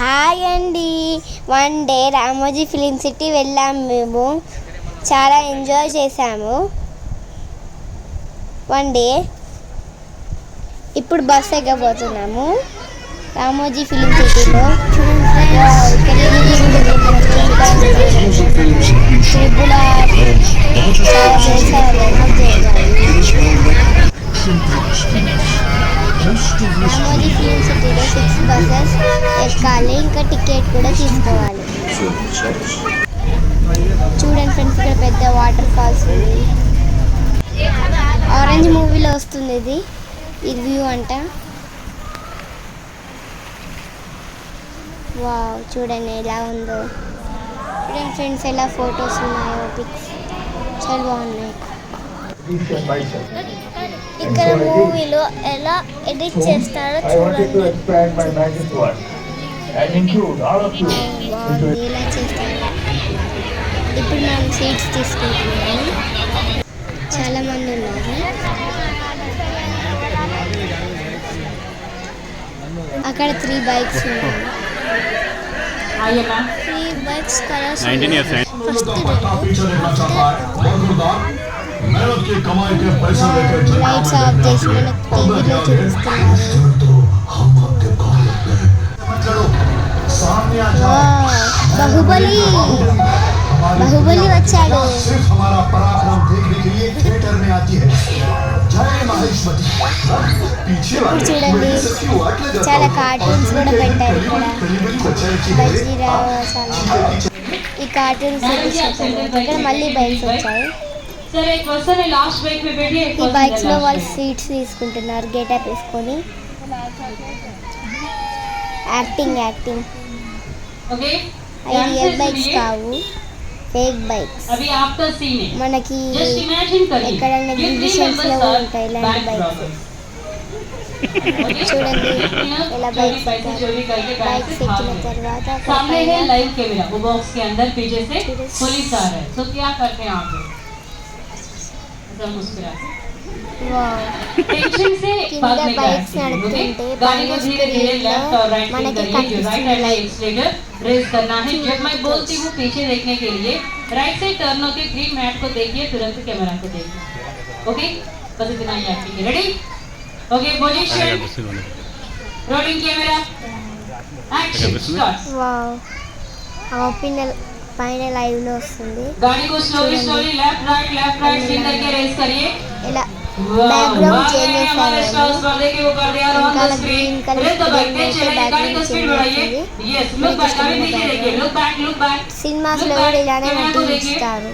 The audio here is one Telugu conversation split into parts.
హాయ్ అండి. One day Ramoji film city వెళ్ళాం మేము. చాలా ఎంజాయ్ చేశాము. One day. ఇప్పుడు బస్ ఎక్కబోతున్నాము రామోజీ ఫిలిం సిటీలో. వావ్, త్రిపుల రామోజీ ఫిలిం సిటీలో సిక్స్ బస్సెస్ ఎక్కాలి ఇంకా టికెట్ కూడా తీసుకోవాలి. చూడండి ఫ్రెండ్స్ ఇక్కడ పెద్ద వాటర్ ఫాల్స్ ఉంది. ఆరెంజ్ మూవీలో వస్తుంది ఇది. ఇది వ్యూ అంట. వావ్ చూడండి ఎలా ఉందో. చూడండి ఫ్రెండ్స్ ఎలా ఫొటోస్ ఉన్నాయో పిక్స్ చాలా బాగున్నాయి. ఇక్కడ మూవీలో ఎలా ఎడిట్ చేస్తారో చూడండి. ఇలా చేస్తాను ఇప్పుడు మనం సీట్స్ తీసుకుంటున్నాము చాలామంది ఉన్నారు. అక్కడ త్రీ బైక్స్ ఉన్నాయి. త్రీ బైక్స్ కలర్స్ ఫస్ట్ पीछे देखना चाहता है बहुत गुरुदार मेहनत की कमाई के पैसे लेकर चलना లైట్స్ ఆఫ్ చేసి మనకు టీవీలో చూపిస్తున్నారు तो हम आपके कॉल लगते हैं चलो सामने आ जाओ వావ్, బాహుబలి हमारी బాహుబలి వచ్చాడు सिर्फ हमारा पराक्रम देखने के लिए थिएटर में आती है जय महेश्वरी पीछे वाले చూడండి मेरे से क्यों अटले जाता చాలా हूँ? కార్టూన్స్ కూడా పెట్టారు ఇక్కడ करीबन बच्चे బజీరావు చాలా ఈ కార్టూన్స్ ఇక్కడ మళ్ళీ బైక్స్ వచ్చాయి सर एक क्वेश्चन है लास्ट बाइक में बैठिए एक ఈ क्वेश्चन బైక్స్ లో है వాళ్ళు लास्ट సీట్స్ తీసుకుంటున్నారు గెటప్ వేసుకొని యాక్టింగ్ యాక్టింగ్ ओके అవి రియల్ బైక్స్ కావు ఫేక్ బైక్స్ अभी आपका सीन है మనకి जस्ट इमेजिन करिए ఎక్కడైనా ये three ఎగ్జిబిషన్స్ లో members are ఉంటాయి ఇలాంటి bank బైక్స్ robbers. చూడండి Okay? ఎలా चोरी బైక్స్ पैसे चोरी करके बैंक బైక్స్ से भाग ఎక్కిన गए। తర్వాత అక్కడ सामने है పైన लाइव कैमरा वो बॉक्स के अंदर पीछे से पुलिस। पुलिस आ रहा है तो क्या करते हैं आप लोग ऐसा मुस्कुराते వావ్. टेंशन से కింద भागने का బైక్స్ activity, okay? నడుపుతుంటే गाड़ी को పైన धीरे धीरे స్క్రీన్ లో लेफ्ट और राइट మనకి करिए जो राइट కనిపిస్తుంది हैंड లైట్ एक्सीलेटर रेस करना है जब मैं बोलती हूँ पीछे देखने के लिए राइट साइड टर्न होकर ग्रीन मैट को देखिए तुरंत कैमरा को देखिए ओके बस इतना ही acting ready okay position rolling camera action start wow ఆ పైన పైన లైవ్లో వస్తుంది ఇలా గ్రీన్ కలర్ సినిమాస్లో కూడా ఇలానే నటిస్తారు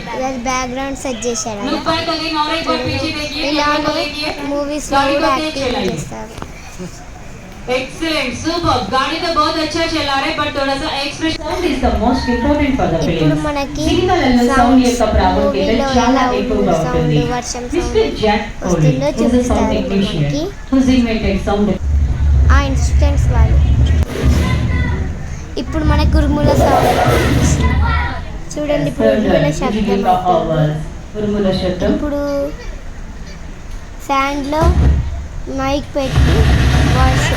బ్యాక్గ్రౌండ్ బ్యాక్గ్రౌండ్ సెట్ చేశాడు ఇలా మూవీస్లో కూడా యాక్టింగ్ చేస్తారు. Excellent, superb. Ganita both acha chellare but thoda sa expression sound is the most important for the film. సినిమాలలో సౌండ్ యొక్క ప్రాముఖ్యత చాలా ఎక్కువగా ఉంటుంది. Mister Jack Coley is a sound technician who invented sound ఆ ఇన్స్టెంట్స్ వాళ్ళు. ఇప్పుడు మన కురుముల సౌండ్ చూడండి కుర్ముల శబ్దం కుర్ముల శబ్దం. ఇప్పుడు ఫ్యాన్లో మైక్ పెట్టి వాయిస్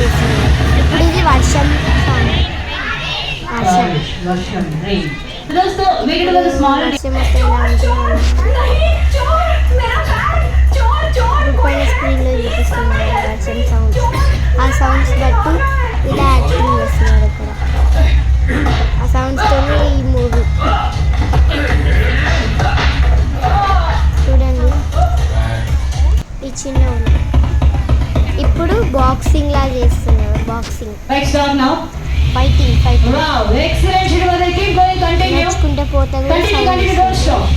ఇప్పుడు ఇది వర్షం సౌండ్ వర్షం. బారిష్, స్మాల్ వర్షం వస్తే ఇలా ఉంటుంది పైన స్క్రీన్లో చూపిస్తున్నారు వర్షం సౌండ్స్ ఆ సౌండ్స్ బట్టి ఇలా యాక్టింగ్ చేస్తున్నారు ఇక్కడ. ఆ సౌండ్స్తోనే ఈ మూవీ. చూడండి. ఈ చిన్న ఇప్పుడు బాక్సింగ్ లా చేస్తున్నారు boxing bike start now fighting fighting wow excellent శ్రీమతి కీప్ గోయింగ్ కంటిన్యూ నేర్చుకుంటే పోతే కూడా कंटिन्यू sound कंटिन्यू डोंट వస్తుంది. स्टॉप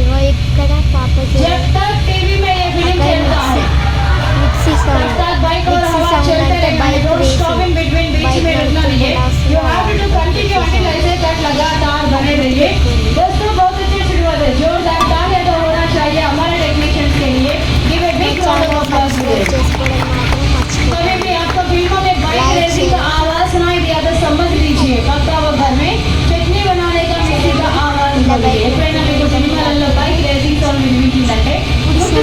ఇగో ఇక్కడ పాప जब तक टीवी में ये फिल्म चलता है మిక్సీ जब సౌండ్ तक बाइक और మిక్సీ हवा సౌండ్ चलते అంటే रहेगा bike don't stop in between बीच में रुकना नहीं है you have to continue until ऐसे तक लगातार बने रहिए दोस्तों बहुत अच्छी शुरुआत है जोरदार అది ఎప్పుడైనా బైక్ రేసింగ్ సౌండ్ వినిపించిందంటే గుర్తు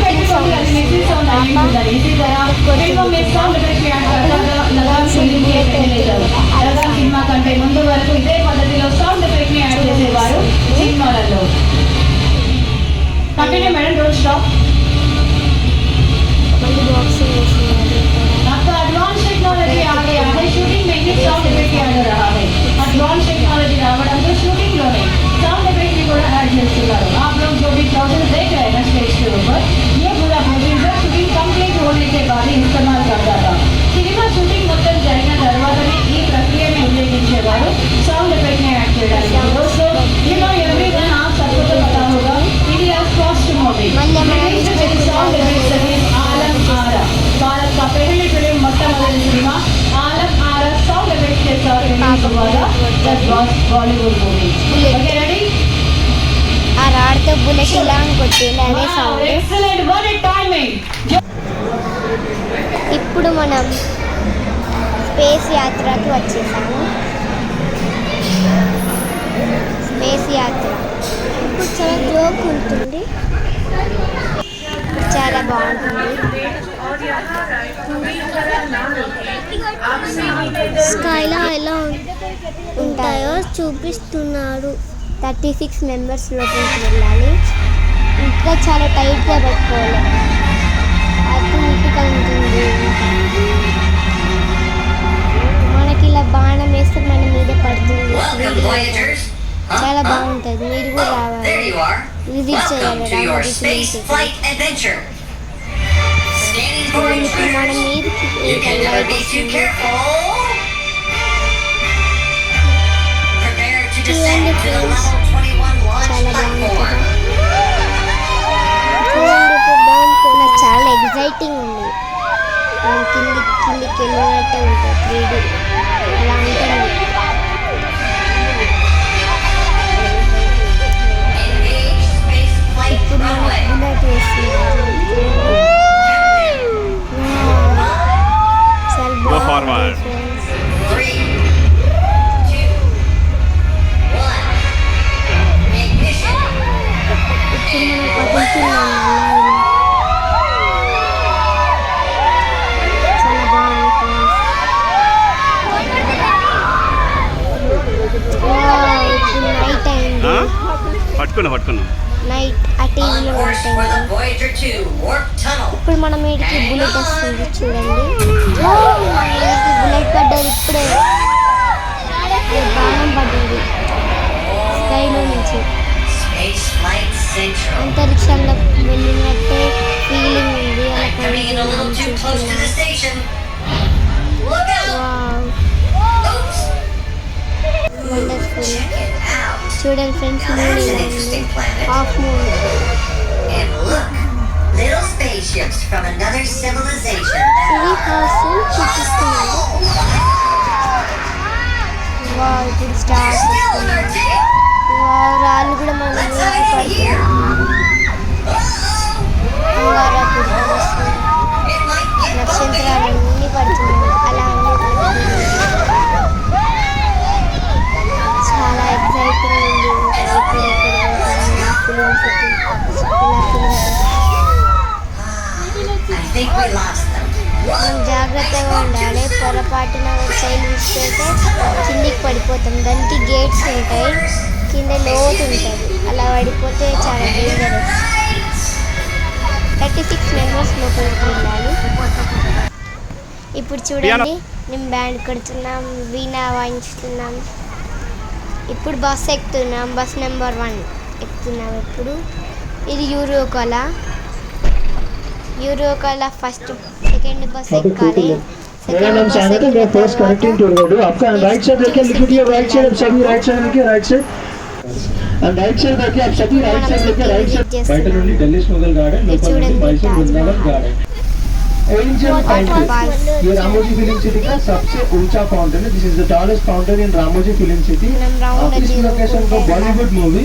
సినిమా కంటే ముందు వరకు ఇదే పద్ధతిలో సౌండ్ ఎఫెక్ట్ని యాడ్ చేసేవారు సినిమాలలో. Continue madam don't advance technology ఆ రాడ్తో బుల్లెట్ ఇలా అని అదే సౌండ్ ఇప్పుడు మనం స్పేస్ యాత్రకి వచ్చేసాము. స్పేస్ యాత్ర. ఇప్పుడు చాలా జోక్ ఉంటుంది. చాలా బాగుంటుంది. స్కైలో ఎలా ఉంటాయో చూపిస్తున్నారు. థర్టీ సిక్స్ మెంబర్స్ లోపలికి వెళ్ళాలి. ఇంకా చాలా టైట్గా పెట్టుకోవాలి. అటు ఉంటుంది. మనకి ఇలా బాణం వేస్తే మన మీద పడుతుంది. చాలా బాగుంటుంది మీరు కూడా రావాలి. విజిట్ చేయాలి మన చూడండి descend to the friends. level 21 launch చాలా నాకు చాలా ఎగ్జైటింగ్ ఉంది మనం కింది కిందికి వెళ్ళినట్టే ఉంటుంది త్రీ పట్టుకున్నా పట్టుకున్నా. నైట్ ఆ టీవీలో On course night for the అయింది Voyager 2 warp tunnel. ఇప్పుడు మనం వీడికి బుల్లెట్ వస్తుంది చూడండి. Interesting planet. Half moon And look, little spaceships from another civilization. ఇది హౌస్ చూపిస్తున్నాను వావ్ ఇప్పుడు స్టార్ట్ రాళ్ళు కూడా మన get bumpy. నక్షత్రాలన్నీ పడుతున్నాయి అలా అన్నీ చాలా మనం జాగ్రత్తగా ఉండాలి. పొరపాటున చైన్ విసిపోతే కిందికి పడిపోతాం. దానికి గేట్స్ ఉంటాయి. కింద లోతు ఉంటుంది. అలా పడిపోతే చాలా డేంజరస్ థర్టీ సిక్స్ మెంబర్స్ లోపలికి వెళ్ళాలి ఇప్పుడు చూడండి. మేము బ్యాండ్ కొడుతున్నాం. వీణా వాయించుతున్నాం. ఇప్పుడు బస్ ఎక్కుతున్నాం. Bus number one. ఎక్కుతున్నాం ఇప్పుడు ఇది యూరోకోల యూరోకోల ఫస్ట్ సెకండ్ బస్ ఎక్కాలి మేడం चैनल में पोस्ट कनेक्टिंग टू रोड आपका राइट साइड रखिए लिख दिया राइट साइड आप सभी राइट साइड रखिए right side and right side రఖి आप सभी राइट साइड रखिए राइट साइड బయట నుండి ఢిల్లీ స్మోగల్ గార్డెన్ లోపల నుండి Mysore Brindavan garden angel fountain ये रामोजी फिल्म सिटी का सबसे ऊंचा फाउंटेन है this is the tallest fountain in Ramoji film city इस लोकेशन को बॉलीवुड मूवी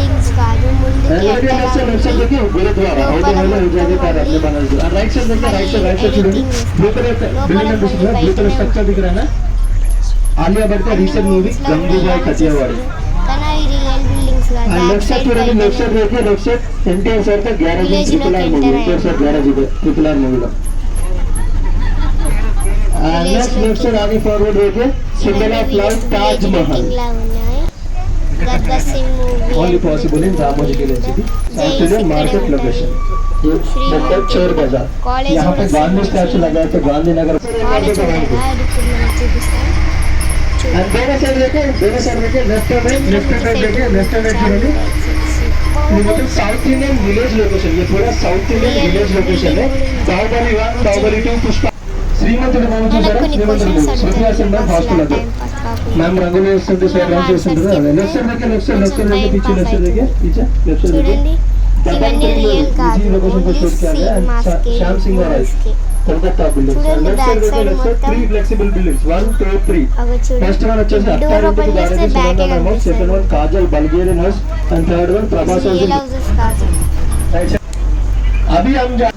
बिल्डिंग्स का जो मूल्य की अंडर आलिया भट्ट का रिसेंट मूवी गंगूबाई कटियावाड़ी लक्षात ठेवलं लक्षात घेतलं लक्षात एनटीआर सारखा garage triple R movie NTR sir garage triple R मूवीला next lecture आगे फॉरवर्ड होते Singla flower Taj Mahal. Only possible in Ramoji Gillen City. Market location. ये मतलब चोर बाज़ार यहाँ पे गांधी स्टैचू लगा है तो गांधी नगर देखे देखे देखे देखे ये मतलब साउथ इंडियन विलेज लोकेशन ये थोड़ा साउथ इंडियन विलेज लोकेशन है। Baahubali one Baahubali two Pushpa ma'am rangoli left side side right side सुन रहा है। लेफ़्ट साइड देखिए लेफ़्ट पीछे लेफ़्ट साइड पीछे लेफ़्ट साइड देखिए रियल का लोकेशन पर शूट किया गया है। Shyam Singha Roy Kolkata three flexible buildings 1 2 3 first one अच्छे से second one Kajal and third one Prabhas अभी हम जा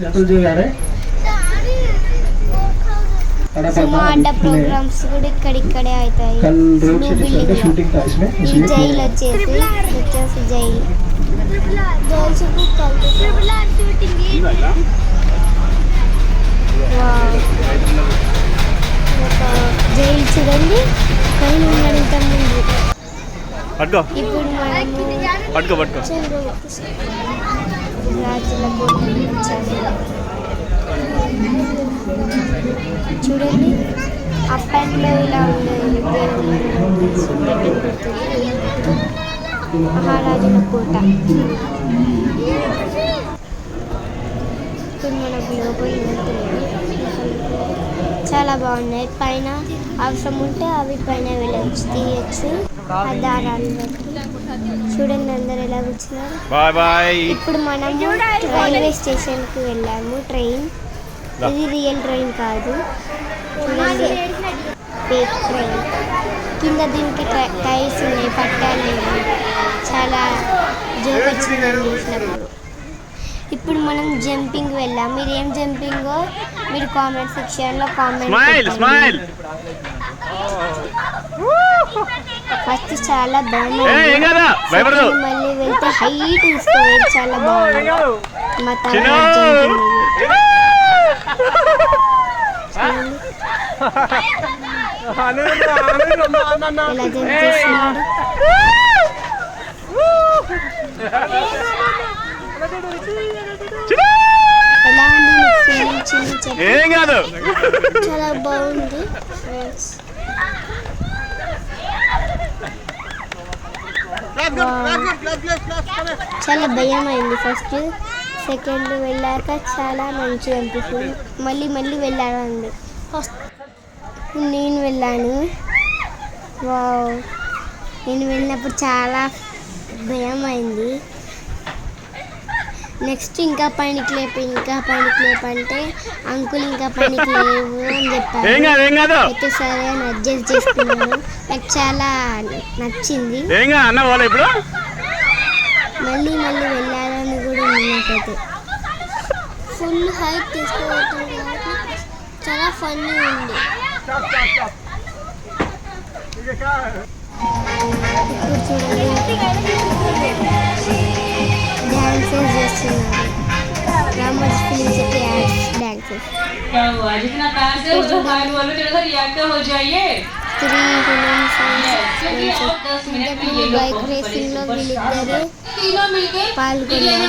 रहे हैं। మా ఆట ప్రోగ్రామ్స్ కూడా ఇక్కడ ఇక్కడే అవుతాయి ఈ జైలు వచ్చేసి జైల్ జైలు జైలు చూడండి. పైన ఉన్నాడు ముందు ఇప్పుడు మనం రాజుల చూడండి. అప్పట్లో ఇలా ఉండేది మహారాజుల కోట. ఇప్పుడు మనకు లోపల. చాలా బాగున్నాయి. పైన అవసరం ఉంటే అవి పైన వెళ్ళచ్చు. తీయచ్చు. ఆ దారాలు. చూడండి అందరు ఎలా కూర్చున్నారు. ఇప్పుడు మనము రైల్వే స్టేషన్కి వెళ్ళాము. ట్రైన్. ఇది రియల్ ట్రైన్ కాదు. చూడండి. ఫేక్ ట్రైన్ కింద దీనికి టై- టైర్స్ ఉన్నాయి పట్టాలు ఉన్నాయి. చాలా జోక్ వచ్చింది చూసినప్పుడు. ఇప్పుడు మనం జంపింగ్ వెళ్ళాం. మీరు ఏం జంపింగో మీరు కామెంట్ సెక్షన్లో కామెంట్ ఫస్ట్ చాలా బాగుంది. మళ్ళీ వెళ్తే హైట్ తీసుకోవాలి చాలా బాగుంది. మా చిన్న ఏం కాదు. చాలా బాగుంది ఫ్రెండ్స్ చాలా భయం అయింది ఫస్ట్ సెకండ్ వెళ్ళాక చాలా మంచిగా అనిపిస్తుంది. మళ్ళీ మళ్ళీ వెళ్ళాలండి. ఫస్ట్ నేను వెళ్ళాను. నేను వెళ్ళినప్పుడు చాలా భయం అయింది. నెక్స్ట్ ఇంకా పైనకి లేపు ఇంకా పైనకి లేపు అంటే అంకుల్ ఇంకా పైనకి లేవు అని చెప్పారు. అయితే సరే అని అడ్జస్ట్ చేసుకున్నాను. నాకు చాలా నచ్చింది. మళ్ళీ మళ్ళీ వెళ్ళాలని కూడా ఉంది నాకైతే ఫుల్ హైట్ తీసుకోబోతుంది కాబట్టి చాలా ఫన్నీ ఉంది ఇప్పుడు చూడండి డాన్సెస్ చేస్తున్నారు రామోజీ ఫిలిం సిటీ డాన్సెస్ क्या हुआ जितना प्यार से उतना हार्ड बोलो थोड़ा सा रिएक्ट हो जाइए త్రీ బైక్ రేసింగ్లో వీళ్ళిద్దరు పాల్గొన్నారు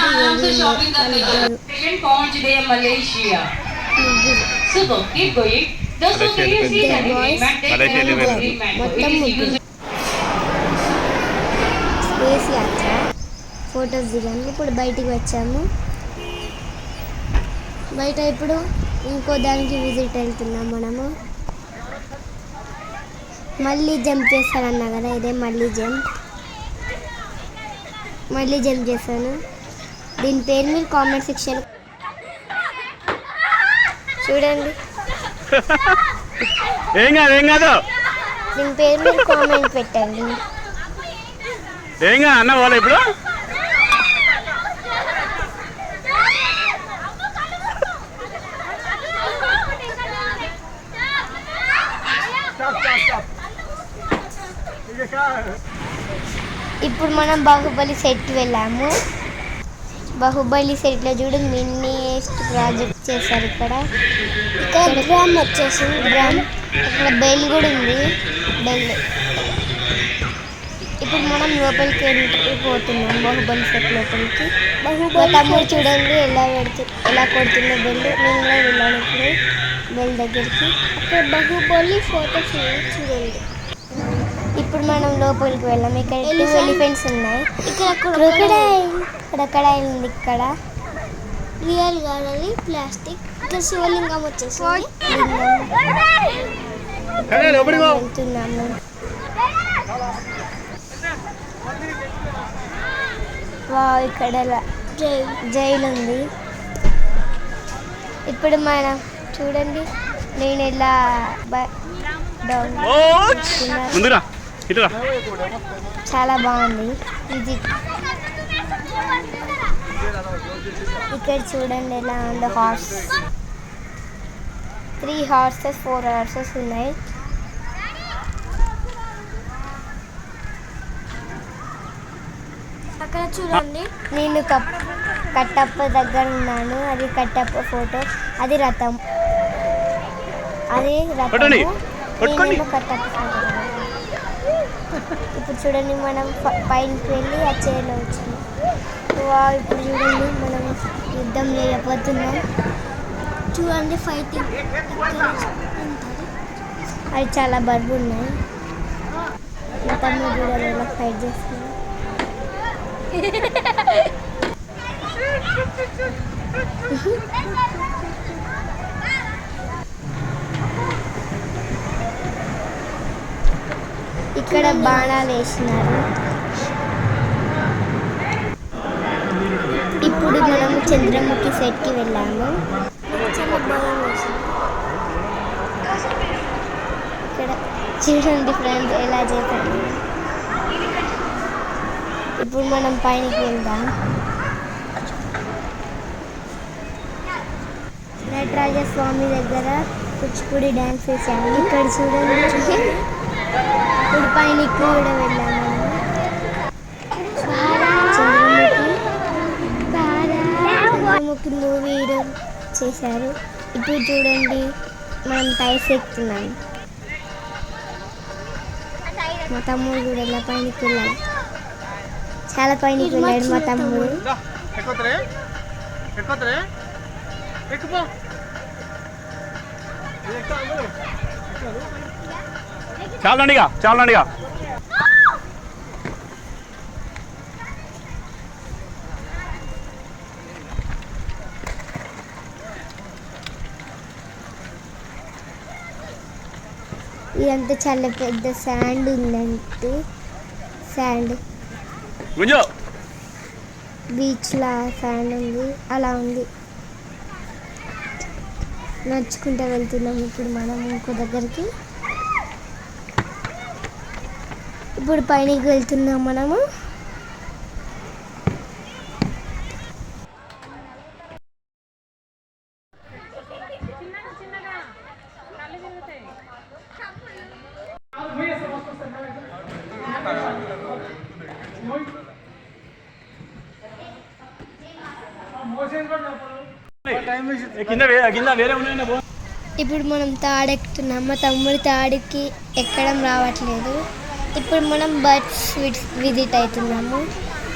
mm-hmm. మొత్తం స్పేస్ యాత్ర. ఫొటోస్ దిగాము ఇప్పుడు బయటికి వచ్చాము. బయట ఇప్పుడు ఇంకో దానికి విజిట్ వెళ్తున్నాం మనము. మళ్ళీ జంప్ చేస్తానన్నా కదా ఇదే మళ్ళీ జంప్ మళ్ళీ జంప్ చేశాను దీని పేరు మీరు కామెంట్ సెక్షన్ చూడండి. ఏం కాదు ఏం కాదు. దీని పేరు మీరు కామెంట్ పెట్టండి. ఏంగా అన్న పోలే ఇప్పుడు. ఇప్పుడు మనం బాహుబలి సెట్ వెళ్ళాము. బాహుబలి సెట్లో చూడు మిన్నీయెస్ట్ ప్రాజెక్ట్ చేశారు ఇక్కడ. ఇక్కడ డ్రమ్ వచ్చేసింది. డ్రమ్ ఇక్కడ బెల్ కూడా ఉంది. బెల్ ఇప్పుడు మనం లోపలికి పోతున్నాం బాహుబలి సెట్ లోపలికి. మా తమ్ముడు చూడండి ఎలా పెడుతు ఎలా కొడుతుందో బెల్ నేను కూడా వెళ్ళాను ఇప్పుడు బెల్ దగ్గరికి. అక్కడ బాహుబలి ఫోటో చూడండి. ఇప్పుడు మనం లోపలికి వెళ్ళాం. ఇక్కడ ఎలిఫెంట్స్ ఉన్నాయి. ఇక్కడ క్రొకడైల్ క్రొకడైల్ ఉంది ఇక్కడ. రియల్ కాదు ప్లాస్టిక్ ఇక్కడ శివలింగం వచ్చేసి వెళ్తున్నాము. వావ్ ఇక్కడ జైలు. ఉంది. ఇప్పుడు మనం చూడండి నేను ఎలా బ- డౌన్ చాలా బాగుంది. ఇది ఇక్కడ చూడండి ఎలా ఉంది horse three horses four horses ఉన్నాయి. అక్కడ చూడండి. నేను కప్ కట్టప్ప దగ్గర ఉన్నాను. అది కట్టప్ప ఫోటో అది రథం. అది. నేనేమో కట్టప్ప ఫోటో ఇప్పుడు చూడండి మనం ప- పైనకి వెళ్ళి ఆ చైర్లో వచ్చినాం వా ఇప్పుడు చూడండి మనం యుద్ధం చేయబోతున్నాం. చూడండి ఫైటింగ్ అవి చాలా బరువు ఉన్నాయి. మా తమ్ముడు కూడా ఎలా ఫైట్ చేస్తున్నాం ఇక్కడ బాణాలు వేసినారు. ఇప్పుడు మనం చంద్రముఖి సెట్కి వెళ్ళాము. చాలా ఇక్కడ చూడండి ఫ్రెండ్స్ ఎలా చేశాను ఇప్పుడు మనం పైనకి వెళ్దాం. నటరాజ స్వామి దగ్గర కూచిపూడి డ్యాన్స్ వేసాము ఇక్కడ చూడండి. ఇప్పుడు కూడా వెళ్ళాము చంద్రముఖి మూవీ చేశారు ఇప్పుడు చూడండి మనం పైస్ ఎక్కుతున్నాం మా తమ్ముడు కూడా ఇలా పైనకి వెళ్ళాడు చాలా పైనకి వెళ్ళాడు మా తమ్ముడు ఎక్కువ చాలండిగా చాలండిగా ఇదంతా చాలా పెద్ద శాండ్ ఉందంటే శాండ్ గుంజో. బీచ్లా శాండ్ ఉంది అలా ఉంది. నడుచుకుంటూ వెళ్తున్నాం ఇప్పుడు మనం ఇంకో దగ్గరికి. ఇప్పుడు పైనకి వెళ్తున్నాం మనము. ఇప్పుడు మనం తాడెక్కుతున్నాం. మా తమ్ముడి తాడికి ఎక్కడం రావట్లేదు. ఇప్పుడు మనం బర్డ్స్ విజిట్ అవుతున్నాము.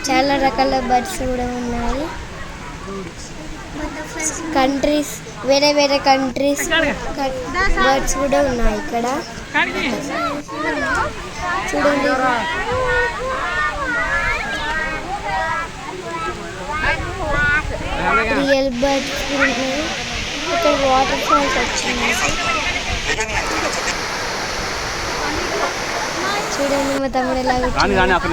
చాలా రకాల బర్డ్స్ కూడా ఉన్నాయి. కంట్రీస్ వేరే వేరే కంట్రీస్ బర్డ్స్ కూడా ఉన్నాయి ఇక్కడ. చూడండి. రియల్ బర్డ్స్ ఉన్నాయి. ఇక్కడ వాటర్ ఫాల్స్ వచ్చినాయి. చూడండి మా తమ్ముడు ఎలా రాని. రాని అక్కడ.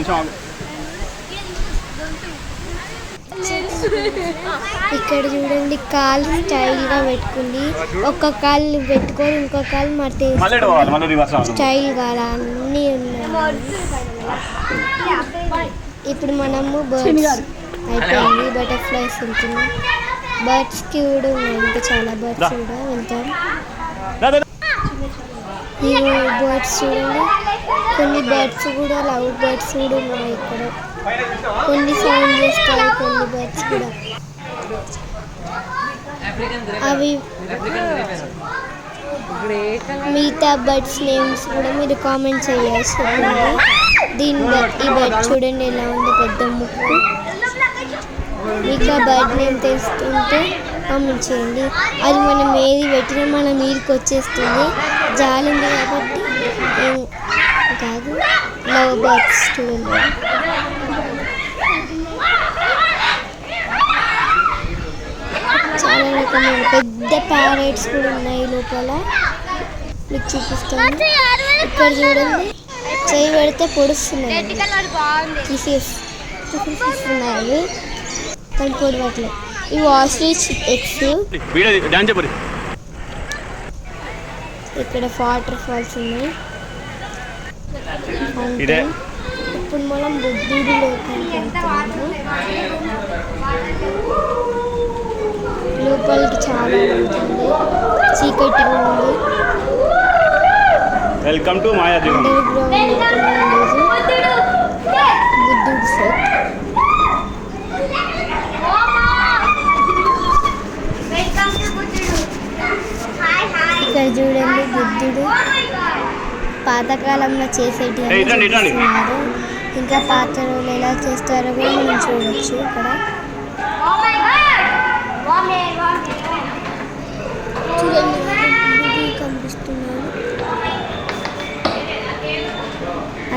ఇక్కడ చూడండి కాలు స్టైల్గా పెట్టుకుంది. ఒక కాలు పెట్టుకొని ఇంకో కాలు మట్టి మళ్ళీ ఇటు పోవాలి? మళ్ళీ రివర్స్ రావాలి. స్టైల్గా అలా అన్నీ ఉన్నాయి. ఇప్పుడు మనము బర్డ్స్ అయిపోయింది బటర్ఫ్లైస్ వెళ్తున్నాం బర్డ్స్కి కూడా ఉన్నాయి. ఇంకా చాలా బర్డ్స్ కూడా వెళ్తాం. ఈ బర్డ్స్ చూడండి. కొన్ని బర్డ్స్ కూడా లవ్ బర్డ్స్ కూడా ఉన్నాయి ఇక్కడ. కొన్ని సౌండ్ చేస్తాయి కొన్ని బర్డ్స్ కూడా. అవి మిగతా బర్డ్స్ నేమ్స్ కూడా మీరు కామెంట్ చేయాల్సి ఉంటుంది. దీని ఈ బర్డ్ చూడండి ఎలా ఉంది పెద్ద ముక్కు. మీకు ఆ బర్డ్ నేమ్ తెలుస్తుంటే కామెంట్ చేయండి అది మనం ఏది పెట్టినా మన మీదకి వచ్చేస్తుంది. జాలి ఉంది కాబట్టి కాదు. లవ్ బర్డ్స్ చూడండి చాలా రకమైన పెద్ద ప్యారెట్స్ కూడా ఉన్నాయి లోపల. మీకు చూపిస్తాను. ఇక్కడ చూడండి. చేయి పెడితే పొడుస్తున్నాయి. తీసేసి తీసేస్తున్నాయి కానీ పొడవట్లేదు. ఇవి ఆస్ట్రిచ్ ఎగ్స్ ఇక్కడ వాటర్ ఫాల్స్ ఉన్నాయి. ఇదే. ఇప్పుడు మనం వెళ్తున్నాము. లోపలికి చాలా ఉంటుంది చీకటిగా ఉంది. వెల్కమ్ టు లేదు బుద్ధుడు సెట్ ఇక్కడ చూడండి బుద్ధుడు పాతకాలంలో చేసేటి ఇంకా పాత రోజులు ఎలా చేస్తారో కూడా మనం చూడొచ్చు ఇక్కడ. చూడండి బుద్ధుడు కనిపిస్తున్నాడు.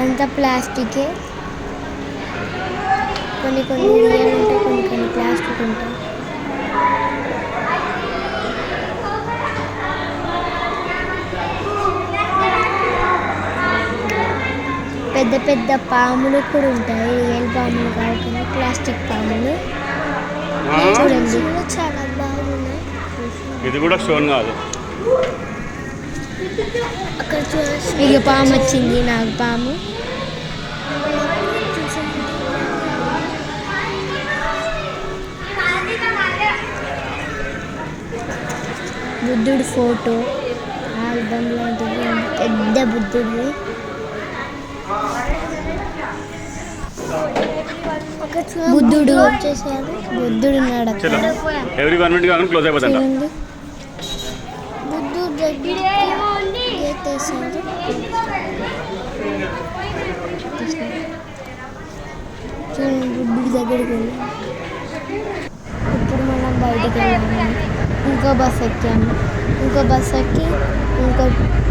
అంతా ప్లాస్టికే. కొన్ని కొన్ని రియల్ ఉంటాయి కొన్ని కొన్ని ప్లాస్టిక్ ఉంటాయి. పెద్ద పెద్ద పాములు కూడా ఉంటాయి. రియల్ పాములు కాకుండా ప్లాస్టిక్ పాములు. చూడండి. చాలా బాగున్నాయి. ఇది కూడా స్టోన్ కాదు. అక్కడ చూడండి. ఇక పాము వచ్చింది నాకు పాము. బుద్ధుడి ఫోటో. ఆల్బమ్ లాంటిది. పెద్ద బుద్ధుడిది. బుద్ధుడు వచ్చేసాడు బుద్ధుడు ఉన్నాడు ఎవ్రీ వన్ మినిట్ కాకుండా క్లోజ్ బుద్ధుడు బుద్ధుడి దగ్గరికి వెళ్ళాము ఇప్పుడు మనం బయటికి వెళ్ళాము. ఇంకో బస్ ఎక్కాము. ఇంకో బస్ ఎక్కి ఇంకో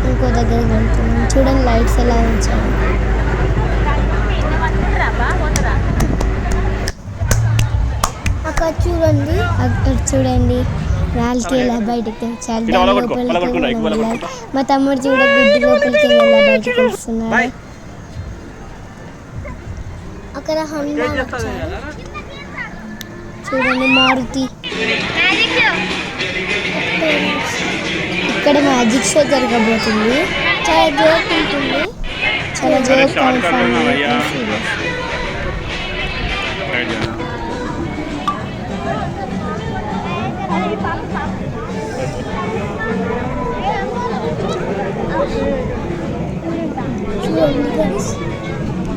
ఇంకో దగ్గరికి వెళ్తున్నాం. చూడండి లైట్స్ ఎలా ఉంచాము అక్కడ చూడండి. అక్కడ చూడండి. రాళ్ళకి ఎలా బయటికి తెచ్చారు లోపలికి. మా తమ్ముడు చూడ గుడ్డి లోపలికి ఎలా బయటికి వస్తున్నాడు బాయ్. అక్కడ హనుమాన్ చూడండి మారుతి. ఇక్కడ మ్యాజిక్ షో జరగబోతుంది. చాలా జోక్ ఉంటుంది. చాలా జోక్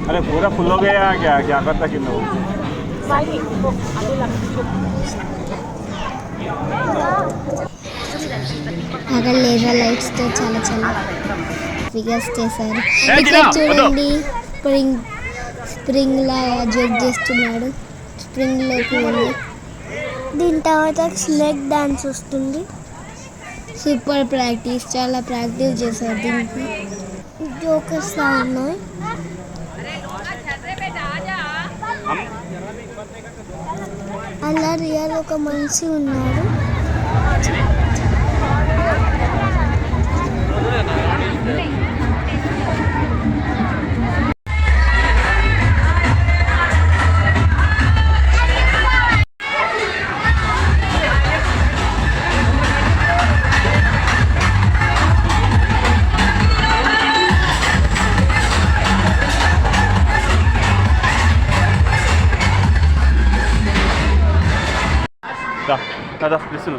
अरे पूरा फुल हो गया क्या क्या करता किलो అక్కడ లేజర్ లైట్స్ తో చాలా చాలా ఫిగర్స్ చేశారు ఏ, ఇక్కడ జినా, వద్దు. చూడండి స్ప్రింగ్ స్ప్రింగ్ లా జోక్ చేస్తున్నాడు స్ప్రింగ్ లోకి వెళ్ళి దీని తర్వాత స్నేక్ డాన్స్ వస్తుంది సూపర్ ప్రాక్టీస్ చాలా ప్రాక్టీస్ చేశారు దీనికి జోకర్స్లా ఉన్నాయి అలా రియల్ ఒక మనిషి ఉన్నాడు Thank you. kadastresini.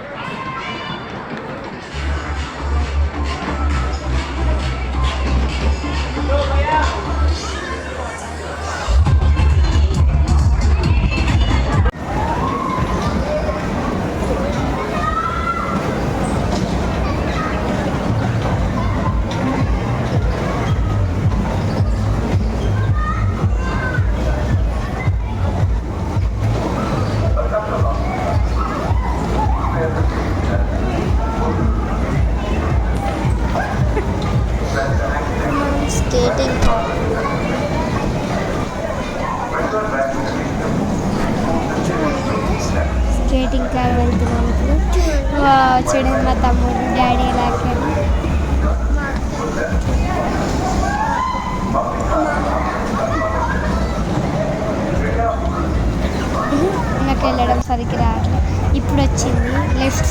సరిగ్గా రావట్లేదు ఇప్పుడు వచ్చింది లెఫ్ట్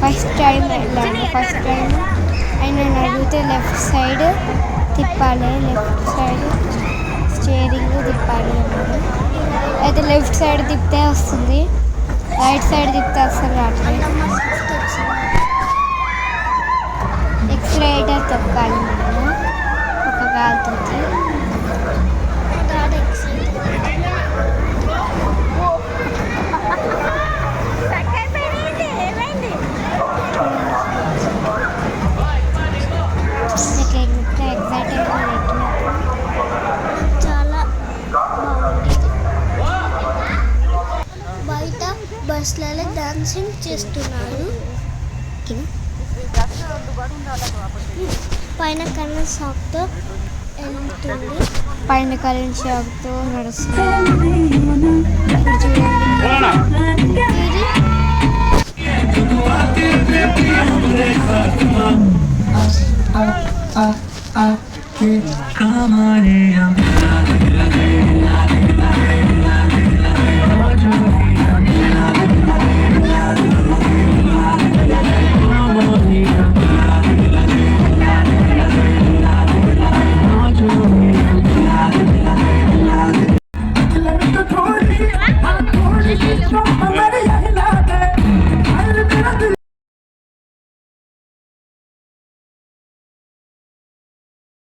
ఫస్ట్ టైం వెళ్ళాను ఫస్ట్ టైం ఆయన అడిగితే లెఫ్ట్ సైడ్ తిప్పాలి లెఫ్ట్ సైడ్ స్టీరింగ్ తిప్పాలి అన్నాడు అయితే లెఫ్ట్ సైడ్ తిప్పితే వస్తుంది రైట్ సైడ్ తిప్పితే అసలు రావట్లేదు ఎక్స్లైటర్ తొక్కాలి మనం ఒక కాలుతో బస్సులలో డాన్సింగ్ చేస్తున్నారు పైన కరెంట్ షాప్తో వెళ్తుంది పైన కరెంట్ షాప్తో నడుస్తుంది Come on, yeah.